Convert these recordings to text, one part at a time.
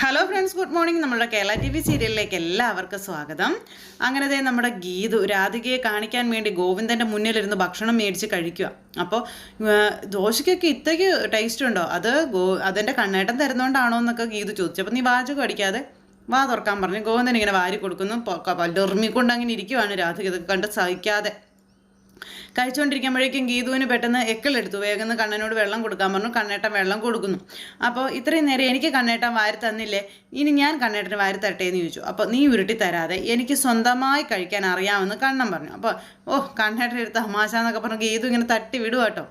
Hello friends good morning നമ്മുടെ Kerala T V സീരിയലിലേക്ക് എല്ലാവർക്കും സ്വാഗതം. അങ്ങനെ ദേ നമ്മുടെ ഗീതു രാധികയെ കാണിക്കാൻ വേണ്ടി ഗോവിന്ദന്റെ മുന്നിലിരുന്ന് ഭക്ഷണം മേടിച്ച് കഴിക്കുക അപ്പോൾ ദോശയ്ക്കൊക്കെ ഇത്രയ്ക്ക് ടേസ്റ്റ് ഉണ്ടോ? അത് ഗോ അതെന്റെ കണ്ണേട്ടം തരുന്നോണ്ടാണോ എന്നൊക്കെ ഗീതു ചോദിച്ചു. അപ്പോൾ നീ വാചകം അടിക്കാതെ വാ തുറക്കാൻ പറഞ്ഞു. ഗോവിന്ദൻ ഇങ്ങനെ വാരി കൊടുക്കുന്നു. പല്ലുറുമിക്കൊണ്ട് അങ്ങനെ ഇരിക്കുവാണ് രാധിക. ഇതൊക്കെ കണ്ട് സഹിക്കാതെ. കഴിച്ചുകൊണ്ടിരിക്കുമ്പോഴേക്കും ഗീതുവിന് പെട്ടെന്ന് എക്കളെടുത്തു വേഗം കണ്ണനോട് വെള്ളം കൊടുക്കാൻ പറഞ്ഞു. കണ്ണേട്ടൻ വെള്ളം കൊടുക്കുന്നു. അപ്പോൾ ഇത്രയും നേരം എനിക്ക് കണ്ണേട്ടൻ വാരി തന്നില്ലേ? ഇനി ഞാൻ കണ്ണേട്ടന് വാരി തരട്ടെ എന്ന് ചോദിച്ചു. അപ്പോൾ നീ ഉരുട്ടി തരാതെ എനിക്ക് സ്വന്തമായി കഴിക്കാൻ അറിയാമെന്ന് കണ്ണൻ പറഞ്ഞു. അപ്പോൾ ഓ കണ്ണേട്ടൻ എടുത്ത തമാശ എന്നൊക്കെ പറഞ്ഞു ഗീതു ഇങ്ങനെ തട്ടി വിടുക കേട്ടോ.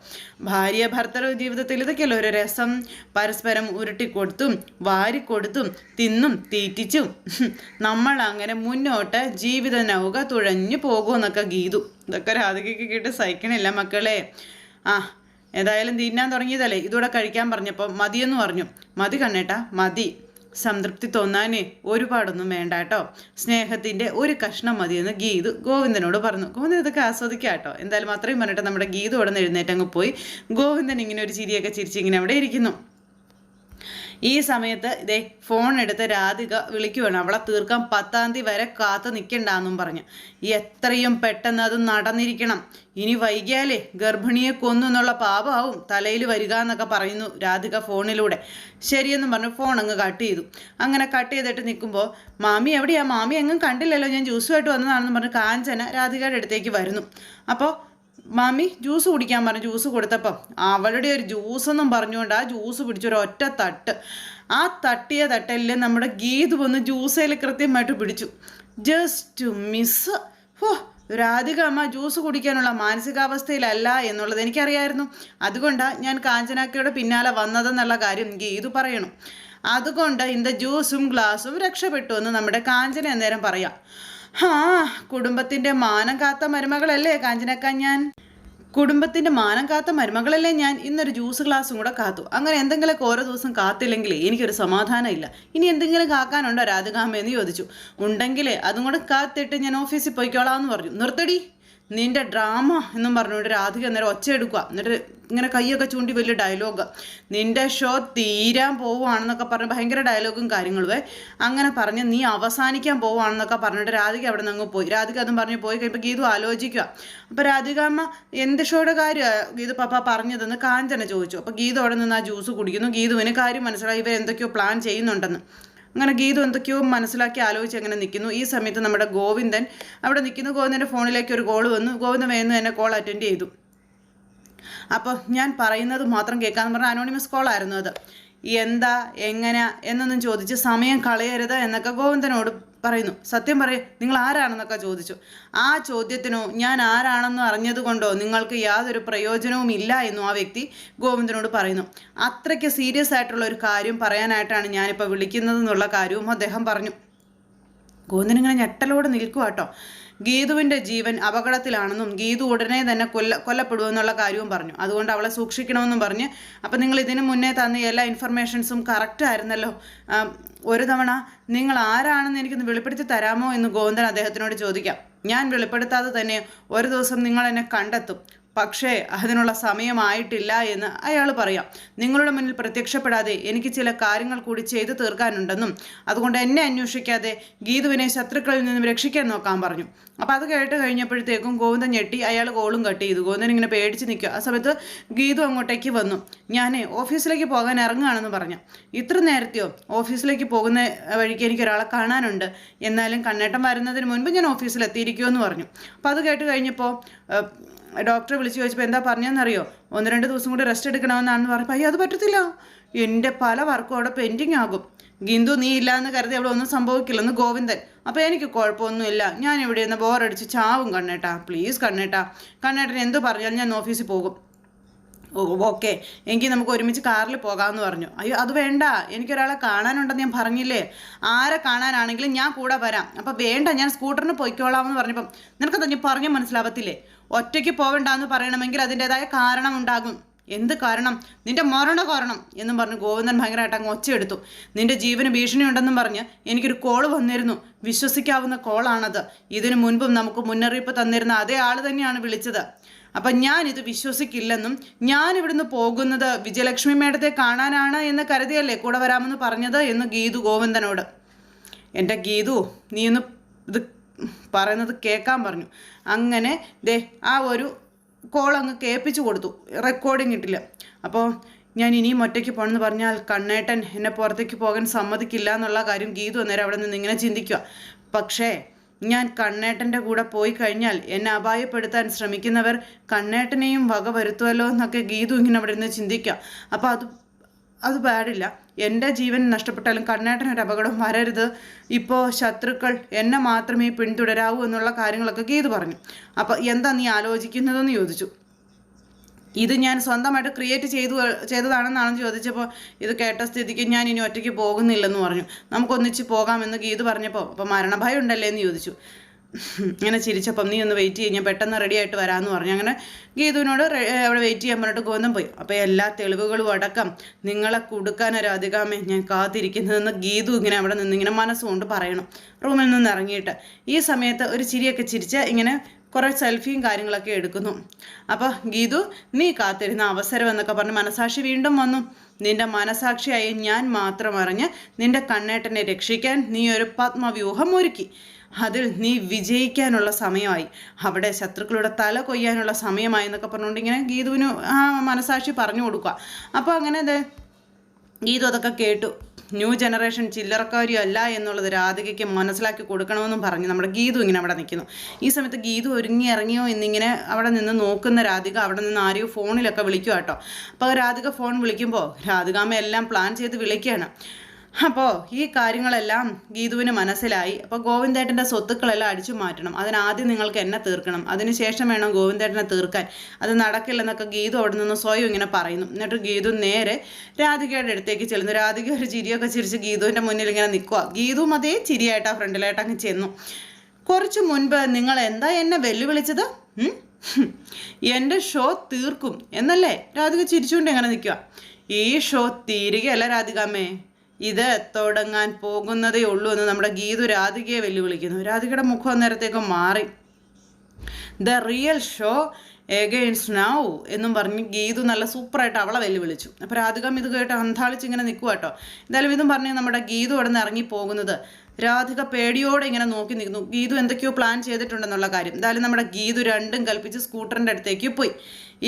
ഭാര്യ ഭർത്തൃ ജീവിതത്തിൽ ഇതൊക്കെയല്ലോ ഒരു രസം? പരസ്പരം ഉരുട്ടിക്കൊടുത്തും വാരിക്കൊടുത്തും തിന്നും തീറ്റിച്ചും. നമ്മൾ അങ്ങനെ മുന്നോട്ട് ജീവിത നൗക തുഴഞ്ഞു പോകുമെന്നൊക്കെ ഗീതു. ഇതൊക്കെ രാധികയ്ക്ക് കേട്ട് സഹിക്കണില്ല മക്കളെ. ആ ഏതായാലും തിന്നാൻ തുടങ്ങിയതല്ലേ? ഇതൂടെ കഴിക്കാൻ പറഞ്ഞപ്പോൾ മതിയെന്ന് പറഞ്ഞു. മതി കണ്ണേട്ടാ മതി. സംതൃപ്തി തോന്നാനേ ഒരുപാടൊന്നും വേണ്ട കേട്ടോ. സ്നേഹത്തിന്റെ ഒരു കഷ്ണം മതിയെന്ന് ഗീത് ഗോവിന്ദനോട് പറഞ്ഞു. ഗോവിന്ദൻ ഇതൊക്കെ ആസ്വദിക്കാം കേട്ടോ. എന്തായാലും അത്രയും പറഞ്ഞിട്ട് നമ്മുടെ ഗീതു ഉടനെ എഴുന്നേറ്റ് എഴുന്നേറ്റങ്ങ് പോയി. ഗോവിന്ദൻ ഇങ്ങനെ ഒരു ചിരിയൊക്കെ ചിരിച്ച് ഇങ്ങനെ അവിടെ ഇരിക്കുന്നു. ഈ സമയത്ത് ഇതേ ഫോൺ എടുത്ത് രാധിക വിളിക്കുവാണ്. അവളെ തീർക്കാൻ പത്താം തീയതി വരെ കാത്തു നിൽക്കണ്ടെന്നും പറഞ്ഞു. എത്രയും പെട്ടെന്ന് അത് നടന്നിരിക്കണം. ഇനി വൈകിയാലേ ഗർഭിണിയെ കൊന്നു എന്നുള്ള പാപമാവും തലയിൽ വരിക എന്നൊക്കെ പറയുന്നു രാധിക ഫോണിലൂടെ. ശരിയെന്നും പറഞ്ഞു ഫോൺ അങ്ങ് കട്ട് ചെയ്തു. അങ്ങനെ കട്ട് ചെയ്തിട്ട് നിൽക്കുമ്പോൾ മാമി എവിടെയാ? മാമി എങ്ങും കണ്ടില്ലല്ലോ. ഞാൻ ജ്യൂസുമായിട്ട് വന്നതാണെന്ന് പറഞ്ഞു കാഞ്ചന രാധികയുടെ അടുത്തേക്ക് വരുന്നു. അപ്പോൾ മാമി ജ്യൂസ് കുടിക്കാൻ പറഞ്ഞു ജ്യൂസ് കൊടുത്തപ്പം. അവളുടെ ഒരു ജ്യൂസ് എന്നും പറഞ്ഞുകൊണ്ട് ആ ജ്യൂസ് പിടിച്ചൊരു ഒറ്റ തട്ട്. ആ തട്ടിയ തട്ടലിൽ നമ്മുടെ ഗീത് വന്ന് ജ്യൂസയിൽ കൃത്യമായിട്ട് പിടിച്ചു. ജസ്റ്റ് മിസ് ഹോ രാധിക അമ്മ ജ്യൂസ് കുടിക്കാനുള്ള മാനസികാവസ്ഥയിലല്ല എന്നുള്ളത് എനിക്കറിയായിരുന്നു. അതുകൊണ്ടാണ് ഞാൻ കാഞ്ചനാക്കയുടെ പിന്നാലെ വന്നതെന്നുള്ള കാര്യം ഗീതു പറയണം. അതുകൊണ്ട് ഇന്ന് ജ്യൂസും ഗ്ലാസും രക്ഷപ്പെട്ടു എന്ന് നമ്മുടെ കാഞ്ചന അന്നേരം പറയാം. ഹാ കുടുംബത്തിന്റെ മാനം കാത്ത മരുമകളല്ലേ കാഞ്ചനക്ക ഞാൻ കുടുംബത്തിന്റെ മാനം കാത്ത മരുമകളല്ലേ ഞാൻ? ഇന്നൊരു ജ്യൂസ് ഗ്ലാസും കൂടെ കാത്തു. അങ്ങനെ എന്തെങ്കിലുമൊക്കെ ഓരോ ദിവസം കാത്തില്ലെങ്കിൽ എനിക്കൊരു സമാധാനം ഇല്ല ഇനി എന്തെങ്കിലും കാക്കാനുണ്ടോ രാധികാമ്മ എന്ന് ചോദിച്ചു. ഉണ്ടെങ്കിലേ അതും കൂടെ കാത്തിട്ട് ഞാൻ ഓഫീസിൽ പോയിക്കോളാം എന്ന് പറഞ്ഞു. നിർത്തടി. നിന്റെ ഡ്രാമ എന്നും പറഞ്ഞുകൊണ്ട് രാധിക അന്നേരം ഒച്ച എടുക്കുക എന്നിട്ട് ഇങ്ങനെ കൈയൊക്കെ ചൂണ്ടി വലിയ ഡയലോഗ് നിന്റെ ഷോ തീരാൻ പോവുകയാണെന്നൊക്കെ പറഞ്ഞ് ഭയങ്കര ഡയലോഗും കാര്യങ്ങളുമേ അങ്ങനെ പറഞ്ഞ് നീ അവസാനിക്കാൻ പോവുകയാണെന്നൊക്കെ പറഞ്ഞിട്ട് രാധിക അവിടെ നിന്ന് പോയി. രാധിക അതും പറഞ്ഞ് പോയി കഴിയുമ്പോൾ ഗീതു ആലോചിക്കുക അപ്പോൾ രാധിക അമ്മ എന്ത് ഷോയുടെ കാര്യമാണ് ഗീതു പപ്പ പറഞ്ഞതെന്ന് കാഞ്ചന ചോദിച്ചു. അപ്പോൾ ഗീതു അവിടെ നിന്ന് ആ ജ്യൂസ് കുടിക്കുന്നു. ഗീതുവിന് കാര്യം മനസ്സിലായി. ഇവർ എന്തൊക്കെയോ പ്ലാൻ ചെയ്യുന്നുണ്ടെന്ന്. അങ്ങനെ ഗീതു എന്തൊക്കെയോ മനസ്സിലാക്കി ആലോചിച്ച് അങ്ങനെ നിൽക്കുന്നു. ഈ സമയത്ത് നമ്മുടെ ഗോവിന്ദൻ അവിടെ നിൽക്കുന്നു. ഗോവിന്ദന്റെ ഫോണിലേക്ക് ഒരു കോൾ വന്നു. ഗോവിന്ദൻ വേഗം തന്നെ കോൾ അറ്റൻഡ് ചെയ്തു. അപ്പോൾ ഞാൻ പറയുന്നത് മാത്രം കേൾക്കാമെന്ന് പറഞ്ഞാൽ അനോണിമസ് കോളായിരുന്നു അത്. എന്താ എങ്ങനെ എന്നൊന്നും ചോദിച്ച് സമയം കളയരുത് എന്നൊക്കെ ഗോവിന്ദനോട് പറയുന്നു. സത്യം പറയും നിങ്ങൾ ആരാണെന്നൊക്കെ ചോദിച്ചു. ആ ചോദ്യത്തിനോ ഞാൻ ആരാണെന്ന് അറിഞ്ഞതുകൊണ്ടോ നിങ്ങൾക്ക് യാതൊരു പ്രയോജനവും ഇല്ല എന്നും ആ വ്യക്തി ഗോവിന്ദനോട് പറയുന്നു. അത്രയ്ക്ക് സീരിയസ് ആയിട്ടുള്ള ഒരു കാര്യം പറയാനായിട്ടാണ് ഞാനിപ്പോൾ വിളിക്കുന്നത് എന്നുള്ള കാര്യവും അദ്ദേഹം പറഞ്ഞു. ഗോവിന്ദൻ ഇങ്ങനെ ഞെട്ടലോടെ നിൽക്കുക കേട്ടോ ഗീതുവിന്റെ ജീവൻ അപകടത്തിലാണെന്നും ഗീതു ഉടനെ തന്നെ കൊല്ല കൊല്ലപ്പെടുമെന്നുള്ള കാര്യവും പറഞ്ഞു. അതുകൊണ്ട് അവളെ സൂക്ഷിക്കണമെന്നും പറഞ്ഞ്. അപ്പം നിങ്ങൾ ഇതിനു മുന്നേ തന്ന എല്ലാ ഇൻഫർമേഷൻസും കറക്റ്റ് ആയിരുന്നല്ലോ? ഒരു തവണ നിങ്ങൾ ആരാണെന്ന് എനിക്കൊന്ന് വെളിപ്പെടുത്തി തരാമോ എന്ന് ഗോവിന്ദൻ അദ്ദേഹത്തിനോട് ചോദിക്കാം. ഞാൻ വെളിപ്പെടുത്താതെ തന്നെ ഒരു ദിവസം നിങ്ങൾ എന്നെ കണ്ടെത്തും. പക്ഷേ അതിനുള്ള സമയമായിട്ടില്ല എന്ന് അയാൾ പറയാം. നിങ്ങളുടെ മുന്നിൽ പ്രത്യക്ഷപ്പെടാതെ എനിക്ക് ചില കാര്യങ്ങൾ കൂടി ചെയ്തു തീർക്കാനുണ്ടെന്നും അതുകൊണ്ട് എന്നെ അന്വേഷിക്കാതെ ഗീതുവിനെ ശത്രുക്കളിൽ നിന്നും രക്ഷിക്കാൻ നോക്കാൻ പറഞ്ഞു. അപ്പോൾ അത് കേട്ട് കഴിഞ്ഞപ്പോഴത്തേക്കും ഗോവിന്ദൻ ഞെട്ടി അയാൾ കോളും കട്ട് ചെയ്തു. ഗോവിന്ദൻ ഇങ്ങനെ പേടിച്ച് നിൽക്കുക. ആ സമയത്ത് ഗീതു അങ്ങോട്ടേക്ക് വന്നു. ഞാൻ ഓഫീസിലേക്ക് പോകാൻ ഇറങ്ങുകയാണെന്ന് പറഞ്ഞു. ഇത്ര നേരത്തെയോ ഓഫീസിലേക്ക് പോകുന്ന വഴിക്ക് എനിക്ക് ഒരാളെ കാണാനുണ്ട്. എന്നാലും കണ്ണേട്ടം വരുന്നതിന് മുൻപ് ഞാൻ ഓഫീസിൽ എത്തിയിരിക്കുമെന്ന് പറഞ്ഞു. അപ്പോൾ അത് കേട്ട് കഴിഞ്ഞപ്പോൾ ഡോക്ടറെ വിളിച്ച് ചോദിച്ചപ്പോൾ എന്താ പറഞ്ഞതെന്നറിയോ? ഒന്ന് രണ്ട് ദിവസം കൂടി റെസ്റ്റ് എടുക്കണമെന്നാണെന്ന് പറഞ്ഞപ്പോൾ അയ്യോ അത് പറ്റത്തില്ല. എന്റെ പല വർക്കും അവിടെ പെൻഡിങ് ആകും. ഗിന്ദു നീ ഇല്ലാന്ന് കരുതി അവിടെ ഒന്നും സംഭവിക്കില്ല എന്ന് ഗോവിന്ദൻ. അപ്പോൾ എനിക്ക് കുഴപ്പമൊന്നുമില്ല. ഞാൻ ഇവിടെ നിന്ന് ബോറടിച്ച് ചാവും കണ്ണേട്ടാ. പ്ലീസ് കണ്ണേട്ടാ. കണ്ണേട്ടൻ എന്ത് പറഞ്ഞാലും ഞാൻ ഓഫീസിൽ പോകും. ഓക്കെ. എങ്കിൽ നമുക്ക് ഒരുമിച്ച് കാറിൽ പോകാമെന്ന് പറഞ്ഞു. അയ്യോ അത് വേണ്ട. എനിക്കൊരാളെ കാണാനുണ്ടെന്ന് ഞാൻ പറഞ്ഞില്ലേ? ആരെ കാണാനാണെങ്കിലും ഞാൻ കൂടെ വരാം. അപ്പം വേണ്ട ഞാൻ സ്കൂട്ടറിന് പോയിക്കോളാമെന്ന് പറഞ്ഞപ്പം നിനക്ക് തന്നെ പറഞ്ഞു മനസ്സിലാവത്തില്ലേ? ഒറ്റയ്ക്ക് പോവണ്ടെന്ന് പറയണമെങ്കിൽ അതിന്റെതായ കാരണം ഉണ്ടാകും. എന്ത് കാരണം? നിന്റെ മരണ കാരണം എന്നും പറഞ്ഞ് ഗോവിന്ദൻ ഭയങ്കരമായിട്ട് അങ്ങ് ഒച്ചയെടുത്തു. നിന്റെ ജീവന് ഭീഷണി ഉണ്ടെന്നും പറഞ്ഞ് എനിക്കൊരു കോൾ വന്നിരുന്നു. വിശ്വസിക്കാവുന്ന കോളാണത് ഇതിനു മുൻപും നമുക്ക് മുന്നറിയിപ്പ് തന്നിരുന്ന അതേ ആൾ തന്നെയാണ് വിളിച്ചത്. അപ്പം ഇത് വിശ്വസിക്കില്ലെന്നും ഞാൻ ഇവിടുന്ന് പോകുന്നത് വിജയലക്ഷ്മി മേഡത്തെ കാണാനാണ് എന്ന് കരുതിയല്ലേ കൂടെ വരാമെന്ന് പറഞ്ഞത് എന്ന് ഗീതു ഗോവിന്ദനോട്. എന്റെ ഗീതു നീ ഒന്ന് ഇത് പറയുന്നത് കേൾക്കാൻ പറഞ്ഞു. അങ്ങനെ ദേ ആ ഒരു കോൾ അങ്ങ് കേൾപ്പിച്ചു കൊടുത്തു റെക്കോർഡിംഗ് ഇട്ടില്ല. അപ്പോൾ ഞാൻ ഇനിയും ഒറ്റയ്ക്ക് പോകണമെന്ന് പറഞ്ഞാൽ കണ്ണേട്ടൻ എന്നെ പുറത്തേക്ക് പോകാൻ സമ്മതിക്കില്ല എന്നുള്ള കാര്യം ഗീതു അന്നേരം അവിടെ നിന്ന് ഇങ്ങനെ ചിന്തിക്കുക പക്ഷേ ഞാൻ കണ്ണേട്ടന്റെ കൂടെ പോയി കഴിഞ്ഞാൽ എന്നെ അപായപ്പെടുത്താൻ ശ്രമിക്കുന്നവർ കണ്ണേട്ടനെയും വക വരുത്തുമല്ലോ എന്നൊക്കെ ഗീതു ഇങ്ങനെ അവിടെ നിന്ന് ചിന്തിക്കുക അപ്പോൾ അത് അത് പാടില്ല. എന്റെ ജീവൻ നഷ്ടപ്പെട്ടാലും കണ്ണേട്ടൻ ഒരു അപകടം വരരുത്. ഇപ്പോൾ ശത്രുക്കൾ എന്നെ മാത്രമേ പിന്തുടരാവൂ എന്നുള്ള കാര്യങ്ങളൊക്കെ ഗീതു പറഞ്ഞു. അപ്പോൾ എന്താ നീ ആലോചിക്കുന്നതെന്ന് ചോദിച്ചു. ഇത് ഞാൻ സ്വന്തമായിട്ട് ക്രിയേറ്റ് ചെയ്തു ചെയ്തതാണെന്നാണെന്ന് ചോദിച്ചപ്പോൾ ഇത് കേട്ട സ്ഥിതിക്ക് ഞാൻ ഇനി ഒറ്റയ്ക്ക് പോകുന്നില്ലെന്ന് പറഞ്ഞു. നമുക്കൊന്നിച്ച് പോകാമെന്ന് ഗീത് പറഞ്ഞപ്പോൾ അപ്പോൾ മരണഭയം ഉണ്ടല്ലേ എന്ന് ചോദിച്ചു. ഇങ്ങനെ ചിരിച്ചപ്പം നീ ഒന്ന് വെയിറ്റ് ചെയ്യും ഞാൻ പെട്ടെന്ന് റെഡി ആയിട്ട് വരാമെന്ന് പറഞ്ഞു. അങ്ങനെ ഗീതുവിനോട് അവിടെ വെയിറ്റ് ചെയ്യാൻ പറഞ്ഞിട്ട് ഗോന്തം പോയി. അപ്പോൾ എല്ലാ തെളിവുകളും അടക്കം നിങ്ങളെ കൊടുക്കാനൊരധികാമേ ഞാൻ കാത്തിരിക്കുന്നതെന്ന് ഗീതു ഇങ്ങനെ അവിടെ നിന്ന് ഇങ്ങനെ മനസ്സുകൊണ്ട് പറയണം. റൂമിൽ നിന്ന് ഇറങ്ങിയിട്ട്. ഈ സമയത്ത് ഒരു ചിരിയൊക്കെ ചിരിച്ച് ഇങ്ങനെ കുറേ സെൽഫിയും കാര്യങ്ങളൊക്കെ എടുക്കുന്നു. അപ്പോൾ ഗീതു നീ കാത്തിരുന്ന അവസരം എന്നൊക്കെ പറഞ്ഞ് മനസാക്ഷി വീണ്ടും വന്നു. നിന്റെ മനസാക്ഷിയായി ഞാൻ മാത്രം അറിഞ്ഞ് നിന്റെ കണ്ണേട്ടനെ രക്ഷിക്കാൻ നീ ഒരു പത്മവ്യൂഹം ഒരുക്കി. അതിൽ നീ വിജയിക്കാനുള്ള സമയമായി. അവിടെ ശത്രുക്കളുടെ തല കൊയ്യാനുള്ള സമയമായി എന്നൊക്കെ പറഞ്ഞുകൊണ്ട് ഇങ്ങനെ ഗീതുവിന് ആ മനസാക്ഷി പറഞ്ഞു കൊടുക്കുക. അപ്പോൾ അങ്ങനെ അതെ ഗീതു അതൊക്കെ കേട്ടു. ന്യൂ ജനറേഷൻ ചില്ലറക്കാരും അല്ല എന്നുള്ളത് രാധികയ്ക്ക് മനസ്സിലാക്കി കൊടുക്കണമെന്നും പറഞ്ഞു നമ്മുടെ ഗീതു ഇങ്ങനെ അവിടെ നിൽക്കുന്നു. ഈ സമയത്ത് ഗീതു ഒരുങ്ങി ഇറങ്ങിയോ എന്നിങ്ങനെ അവിടെ നിന്ന് നോക്കുന്ന രാധിക അവിടെ നിന്ന് ആരെയോ ഫോണിലൊക്കെ വിളിക്കുക കേട്ടോ. അപ്പോൾ രാധിക ഫോൺ വിളിക്കുമ്പോൾ രാധികാമ്മ എല്ലാം പ്ലാൻ ചെയ്ത് വിളിക്കുകയാണ്. അപ്പോൾ ഈ കാര്യങ്ങളെല്ലാം ഗീതുവിന് മനസ്സിലായി. അപ്പോൾ ഗോവിന്ദേട്ടന്റെ സ്വത്തുക്കളെല്ലാം അടിച്ചു മാറ്റണം. അതിനാദ്യം നിങ്ങൾക്ക് എന്നെ തീർക്കണം. അതിനുശേഷം വേണം ഗോവിന്ദേട്ടനെ തീർക്കാൻ. അത് നടക്കില്ലെന്നൊക്കെ ഗീതു അവിടെ നിന്ന് സ്വയം ഇങ്ങനെ പറയുന്നു. എന്നിട്ട് ഗീതു നേരെ രാധികയുടെ അടുത്തേക്ക് ചെല്ലുന്നു. രാധിക ഒരു ചിരിയൊക്കെ ചിരിച്ച് ഗീതുവിന്റെ മുന്നിൽ ഇങ്ങനെ നിൽക്കുക ഗീതുവും അതേ ചിരിയായിട്ട് ആ ഫ്രണ്ടിലായിട്ട് അങ്ങ് ചെന്നു. കുറച്ച് മുൻപ് നിങ്ങൾ എന്താ എന്നെ വെല്ലുവിളിച്ചത്? എന്റെ ഷോ തീർക്കും എന്നല്ലേ? രാധിക ചിരിച്ചുകൊണ്ട് എങ്ങനെ നിൽക്കുക ഈ ഷോ തീരുകയല്ല രാധികാമ്മേ. ഇത് തുടങ്ങാൻ പോകുന്നതേ ഉള്ളൂ എന്ന് നമ്മുടെ ഗീതു രാധികയെ വെല്ലുവിളിക്കുന്നു. രാധികയുടെ മുഖം അന്നേരത്തേക്ക് മാറി. The real show against now എന്നും പറഞ്ഞ് ഗീതു നല്ല സൂപ്പറായിട്ട് അവളെ വെല്ലുവിളിച്ചു. അപ്പോൾ രാധികം ഇത് കേട്ട് അന്താളിച്ച് ഇങ്ങനെ നിൽക്കുക കേട്ടോ എന്തായാലും ഇതും പറഞ്ഞ് നമ്മുടെ ഗീതു അവിടെ നിന്ന് ഇറങ്ങി പോകുന്നത് രാധിക പേടിയോടെ ഇങ്ങനെ നോക്കി നിൽക്കുന്നു. ഗീതു എന്തൊക്കെയോ പ്ലാൻ ചെയ്തിട്ടുണ്ടെന്നുള്ള കാര്യം. എന്തായാലും നമ്മുടെ ഗീതു രണ്ടും കൽപ്പിച്ച് സ്കൂട്ടറിന്റെ അടുത്തേക്ക് പോയി.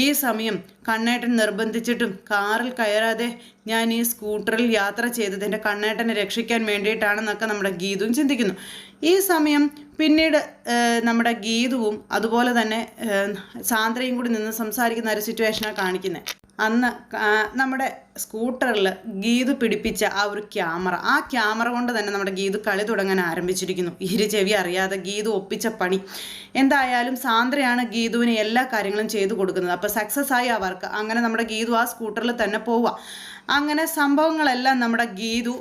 ഈ സമയം കണ്ണേട്ടൻ നിർബന്ധിച്ചിട്ടും കാറിൽ കയറാതെ ഞാൻ ഈ സ്കൂട്ടറിൽ യാത്ര ചെയ്തത് എന്റെ കണ്ണേട്ടനെ രക്ഷിക്കാൻ വേണ്ടിയിട്ടാണെന്നൊക്കെ നമ്മുടെ ഗീതുവും ചിന്തിക്കുന്നു. ഈ സമയം പിന്നീട് നമ്മുടെ ഗീതുവും അതുപോലെ തന്നെ സാന്ദ്രയും കൂടി നിന്ന് സംസാരിക്കുന്ന ഒരു സിറ്റുവേഷനാണ് കാണിക്കുന്നത് അന്ന് നമ്മുടെ സ്കൂട്ടറിൽ ഗീതു പിടിപ്പിച്ച ആ ഒരു ക്യാമറ. ആ ക്യാമറ കൊണ്ട് തന്നെ നമ്മുടെ ഗീതു കളി തുടങ്ങാൻ ആരംഭിച്ചിരിക്കുന്നു. ഇരു ചെവി അറിയാതെ ഗീതു ഒപ്പിച്ച പണി. എന്തായാലും സാന്ദ്രയാണ് ഗീതുവിന് എല്ലാ കാര്യങ്ങളും ചെയ്തു കൊടുക്കുന്നത്. അപ്പോൾ സക്സസ് ആയി അവർക്ക്. അങ്ങനെ നമ്മുടെ ഗീതു ആ സ്കൂട്ടറിൽ തന്നെ പോവുക. അങ്ങനെ സംഭവങ്ങളെല്ലാം നമ്മുടെ ഗീതു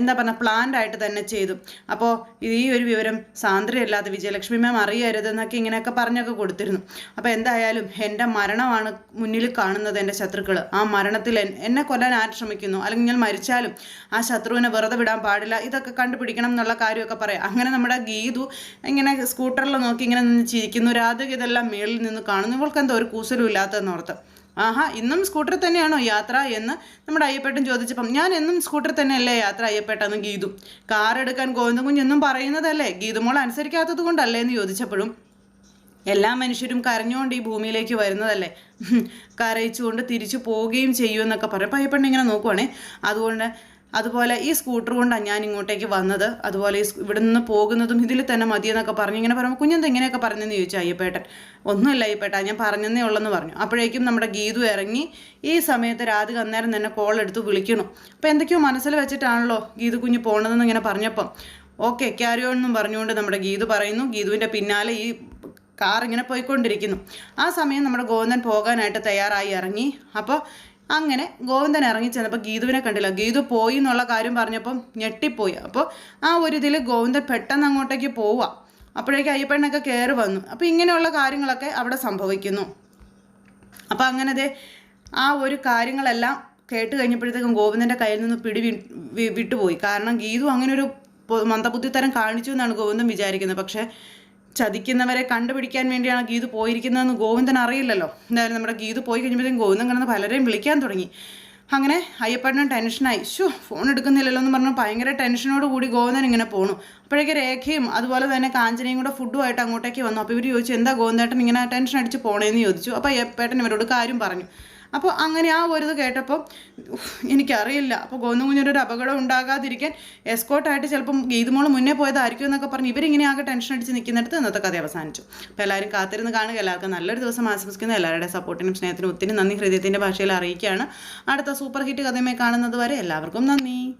എന്താ പറഞ്ഞ പ്ലാൻഡ് ആയിട്ട് തന്നെ ചെയ്തു. അപ്പോൾ ഈ ഒരു വിവരം സാന്ദ്രയല്ലാതെ വിജയലക്ഷ്മി മാം അറിയരുത് എന്നൊക്കെ ഇങ്ങനെയൊക്കെ പറഞ്ഞൊക്കെ കൊടുത്തിരുന്നു. അപ്പോൾ എന്തായാലും എന്റെ മരണമാണ് മുന്നിൽ കാണുന്നത് എന്റെ ശത്രുക്കൾ ആ മരണത്തിൽ എന്നെ കൊല്ലാൻ ആര് ശ്രമിക്കുന്നു? അല്ലെങ്കിൽ ഞാൻ മരിച്ചാലും ആ ശത്രുവിനെ വെറുതെ വിടാൻ പാടില്ല. ഇതൊക്കെ കണ്ടുപിടിക്കണം എന്നുള്ള കാര്യമൊക്കെ പറയാം. അങ്ങനെ നമ്മുടെ ഗീതു ഇങ്ങനെ സ്കൂട്ടറിൽ നോക്കി ഇങ്ങനെ നിന്ന് ചിരിക്കുന്നു. രാധക ഇതെല്ലാം മേളിൽ നിന്ന് കാണുന്നു. ഇവൾക്ക് എന്തോ ഒരു കൂസലും ഇല്ലാത്തതെന്നോർത്ത്. ആഹാ ഇന്നും സ്കൂട്ടറിൽ തന്നെയാണോ യാത്ര എന്ന് നമ്മുടെ അയ്യപ്പേട്ടൻ ചോദിച്ചപ്പം ഞാൻ എന്നും സ്കൂട്ടറിൽ തന്നെയല്ലേ യാത്ര അയ്യപ്പേട്ടെന്ന് ഗീതു. കാർ എടുക്കാൻ ഗോവിന്ദകുഞ്ഞ് എന്നും പറയുന്നതല്ലേ ഗീതുമോൾ അനുസരിക്കാത്തത് കൊണ്ടല്ലേ എന്ന് ചോദിച്ചപ്പോഴും എല്ലാ മനുഷ്യരും കരഞ്ഞുകൊണ്ട് ഈ ഭൂമിയിലേക്ക് വരുന്നതല്ലേ കരയിച്ചുകൊണ്ട് തിരിച്ചു പോവുകയും ചെയ്യുമെന്നൊക്കെ പറയും അയ്യപ്പണ്ണ ഇങ്ങനെ നോക്കുവാണേ. അതുകൊണ്ട് അതുപോലെ ഈ സ്കൂട്ടർ കൊണ്ടാണ് ഞാൻ ഇങ്ങോട്ടേക്ക് വന്നത്. അതുപോലെ ഈ ഇവിടെ നിന്ന് പോകുന്നതും ഇതിൽ തന്നെ മതിയെന്നൊക്കെ പറഞ്ഞു ഇങ്ങനെ പറയുമ്പോൾ കുഞ്ഞെന്ത് ഇങ്ങനെയൊക്കെ പറഞ്ഞെന്ന് ചോദിച്ചു? അയ്യപ്പേട്ടൻ. ഒന്നുമില്ല അയ്യപ്പേട്ട ഞാൻ പറഞ്ഞതേ ഉള്ളെന്ന് പറഞ്ഞു. അപ്പോഴേക്കും നമ്മുടെ ഗീതു ഇറങ്ങി ഈ സമയത്ത് രാധിക അന്നേരം തന്നെ കോൾ എടുത്ത് വിളിക്കണം. അപ്പോൾ എന്തൊക്കെയോ മനസ്സിൽ വെച്ചിട്ടാണല്ലോ ഗീതു കുഞ്ഞ് പോകണതെന്ന് ഇങ്ങനെ പറഞ്ഞപ്പം. ഓക്കെ ക്യാരിയോ എന്നും പറഞ്ഞുകൊണ്ട് നമ്മുടെ ഗീതു പറയുന്നു. ഗീതുവിന്റെ പിന്നാലെ ഈ കാർ ഇങ്ങനെ പോയിക്കൊണ്ടിരിക്കുന്നു. ആ സമയം നമ്മുടെ ഗോവിന്ദൻ പോകാനായിട്ട് തയ്യാറായി ഇറങ്ങി. അപ്പോൾ അങ്ങനെ ഗോവിന്ദൻ ഇറങ്ങി ചെന്നപ്പോൾ ഗീതുവിനെ കണ്ടില്ല. ഗീതു പോയി എന്നുള്ള കാര്യം പറഞ്ഞപ്പം ഞെട്ടിപ്പോയി. അപ്പോൾ ആ ഒരു ഇതിൽ ഗോവിന്ദൻ പെട്ടെന്ന് അങ്ങോട്ടേക്ക് പോവുക അപ്പോഴേക്ക് അയ്യപ്പണ്ണൊക്കെ കയറി വന്നു. അപ്പോൾ ഇങ്ങനെയുള്ള കാര്യങ്ങളൊക്കെ അവിടെ സംഭവിക്കുന്നു. അപ്പോൾ അങ്ങനെ ആ ഒരു കാര്യങ്ങളെല്ലാം കേട്ട് കഴിഞ്ഞപ്പോഴത്തേക്കും ഗോവിന്ദന്റെ കയ്യിൽ നിന്ന് പിടി വിട്ടുപോയി. കാരണം ഗീതു അങ്ങനെ ഒരു മന്ദബുദ്ധിത്തരം കാണിച്ചു എന്നാണ് ഗോവിന്ദൻ വിചാരിക്കുന്നത്. പക്ഷേ ചതിക്കുന്നവരെ കണ്ടുപിടിക്കാൻ വേണ്ടിയാണ് ഗീതു പോയിരിക്കുന്നതെന്ന് ഗോവിന്ദൻ അറിയില്ലല്ലോ. എന്തായാലും നമ്മുടെ ഗീതു പോയി കഴിഞ്ഞപ്പോഴത്തേക്കും ഗോവിന്ദൻ കിടന്ന് പലരെയും വിളിക്കാൻ തുടങ്ങി. അങ്ങനെ അയ്യപ്പണ്ണൻ ടെൻഷനായി. ഷു ഫോൺ എടുക്കുന്നില്ലല്ലോ എന്ന് പറഞ്ഞു ഭയങ്കര ടെൻഷനോട് കൂടി ഗോവിന്ദൻ ഇങ്ങനെ പോണു. അപ്പോഴേക്ക് രേഖയും അതുപോലെ തന്നെ കാഞ്ചനയും കൂടെ ഫുഡുമായിട്ട് അങ്ങോട്ടേക്ക് വന്നു. അപ്പോൾ ഇവർ ചോദിച്ചു എന്താ ഗോവിന്ദേട്ടൻ ഇങ്ങനെ ടെൻഷൻ അടിച്ച് പോണേന്ന്? ചോദിച്ചു. അപ്പോൾ അയ്യപ്പേട്ടൻ ഇവരോട് കാര്യം പറഞ്ഞു. അപ്പോൾ അങ്ങനെ ആ ഒരു ഇത് കേട്ടപ്പോൾ എനിക്കറിയില്ല. അപ്പോൾ ഗോവിന്ദൻ കുഞ്ഞൊരു അപകടം ഉണ്ടാകാതിരിക്കാൻ എസ്കോട്ടായിട്ട് ചിലപ്പം ഗീതുമോൾ മുന്നേ പോയതായിരിക്കും എന്നൊക്കെ പറഞ്ഞ് ഇവരിങ്ങനെ ആകെ ടെൻഷൻ അടിച്ച് നിൽക്കുന്നിടത്ത് ഇന്നത്തെ കഥ അവസാനിച്ചു. അപ്പോൾ എല്ലാവരും കാത്തിരുന്ന് കാണുക. എല്ലാവർക്കും നല്ലൊരു ദിവസം ആശംസിക്കുന്ന. എല്ലാവരുടെ സപ്പോർട്ടിനും സ്നേഹത്തിനും ഒത്തിരി നന്ദി ഹൃദയത്തിന്റെ ഭാഷയിൽ അറിയിക്കുകയാണ്. അടുത്ത സൂപ്പർ ഹിറ്റ് കഥയുമായി കാണുന്നത് വരെ എല്ലാവർക്കും നന്ദി.